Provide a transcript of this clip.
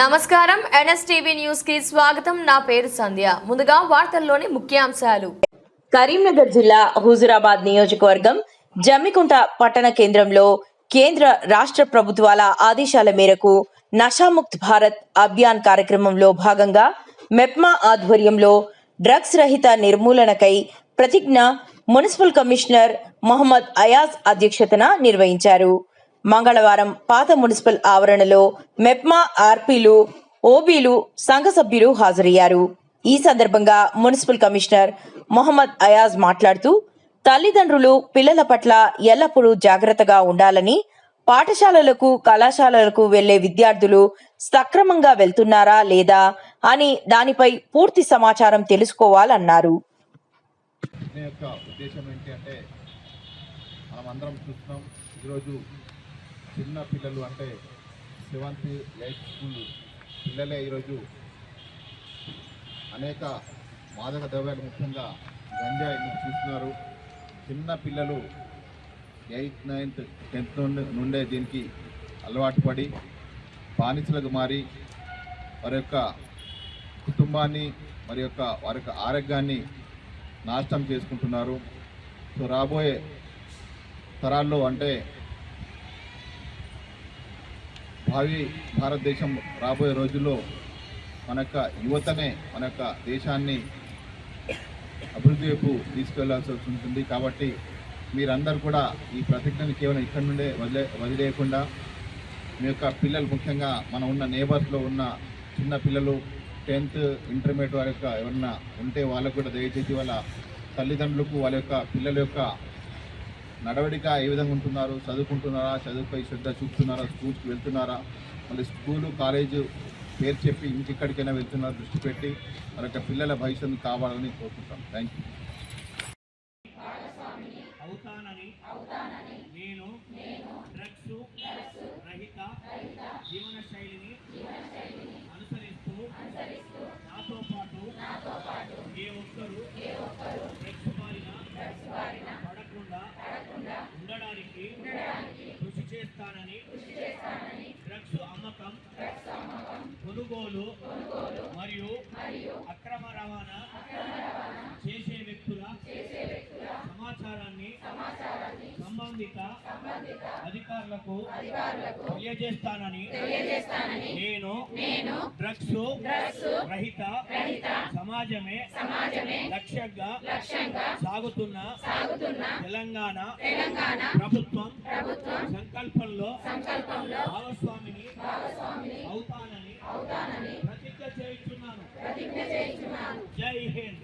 నమస్కారం. ఎన్ఎస్టీవీ న్యూస్కి స్వాగతం. నా పేరు సంధ్య. ముందుగా వార్తల్లోని ముఖ్యాంశాలు. కరీంనగర్ జిల్లా హుజురాబాద్ నియోజకవర్గం జమ్మికుంట పట్టణ కేంద్రంలో కేంద్ర రాష్ట్ర ప్రభుత్వాల ఆదేశాల మేరకు నషాముక్త్ భారత్ అభియాన్ కార్యక్రమంలో భాగంగా మెప్మా ఆధ్వర్యంలో డ్రగ్స్ రహిత నిర్మూలనకై ప్రతిజ్ఞ మున్సిపల్ కమిషనర్ మొహమ్మద్ అయాజ్ అధ్యక్షతన నిర్వహించారు. మంగళవారం పాత మున్సిపల్ ఆవరణలో మెప్మా ఆర్పీలు ఓబీలు సంఘ సభ్యులు హాజరయ్యారు. ఈ సందర్భంగా మున్సిపల్ కమిషనర్ మొహమ్మద్ అయాజ్ మాట్లాడుతూ తల్లిదండ్రులు పిల్లల పట్ల ఎల్లప్పుడూ జాగ్రత్తగా ఉండాలని పాఠశాలలకు కళాశాలలకు వెళ్ళే విద్యార్థులు సక్రమంగా వెళ్తున్నారా లేదా అని దానిపై పూర్తి సమాచారం తెలుసుకోవాలన్నారు. ఉద్దేశం మనం అందరం చూస్తున్నాం ఈరోజు చిన్న పిల్లలు అంటే సెవెంత్ ఎయిత్ స్కూల్ పిల్లలే ఈరోజు అనేక మాదక ద్రవ్యాలు ముఖ్యంగా గంజాయి చూస్తున్నారు? చిన్న పిల్లలు ఎయిత్ నైన్త్ టెన్త్ నుండి నుండే దీనికి అలవాటు పడి బానిసలకు మారి వారి యొక్క కుటుంబాన్ని మరి యొక్క వారి యొక్క ఆరోగ్యాన్ని నాశనం చేసుకుంటున్నారు. సో రాబోయే తరాల్లో అంటే భావి భారతదేశం రాబోయే రోజుల్లో మన యొక్క యువతనే మన యొక్క దేశాన్ని అభివృద్ధి వైపు తీసుకెళ్ళాల్సి ఉంటుంది కాబట్టి మీరందరూ కూడా ఈ ప్రతిజ్ఞని కేవలం ఇక్కడి నుండే వదిలే వదిలేయకుండా మీ యొక్క పిల్లలు ముఖ్యంగా మన ఉన్న నేబర్స్లో ఉన్న చిన్న పిల్లలు టెన్త్ ఇంటర్మీడియట్ వారి యొక్క ఎవరన్నా ఉంటే వాళ్ళకు కూడా దయచేసి వాళ్ళ తల్లిదండ్రులకు వాళ్ళ యొక్క పిల్లల యొక్క నడవడిక ఏ విధంగా ఉంటున్నారు? చదువుకుంటున్నారా? చదువుపై శ్రద్ధ చూపుతున్నారా? స్కూల్స్కి వెళ్తున్నారా? మళ్ళీ స్కూలు కాలేజు పేరు చెప్పి ఇంకెక్కడికైనా వెళ్తున్నారా? దృష్టి పెట్టి వాళ్ళ యొక్క పిల్లల భవిష్యత్తు కావాలని కోరుకుంటాం థ్యాంక్ యూ అవుతానని నేను డ్రగ్స్ రహిత జీవన శైలిని అనుసరిస్తూ నాతో పాటు ఏ ఒక్కరూ ఉండడానికి కృషి చేస్తానని డ్రగ్స్ అమ్మకం కొనుగోలు మరియు అక్రమ రవాణా చేసే వ్యక్తుల సంబంధిత అధికారులకు తెలియజేస్తానని నేను డ్రగ్స్ రహిత సమాజమే లక్ష్యంగా సాగుతున్న తెలంగాణ ప్రభుత్వం సంకల్పంలో భాగస్వామిని అవుతానని ప్రతిజ్ఞ చేయించున్నాను. జై హింద్.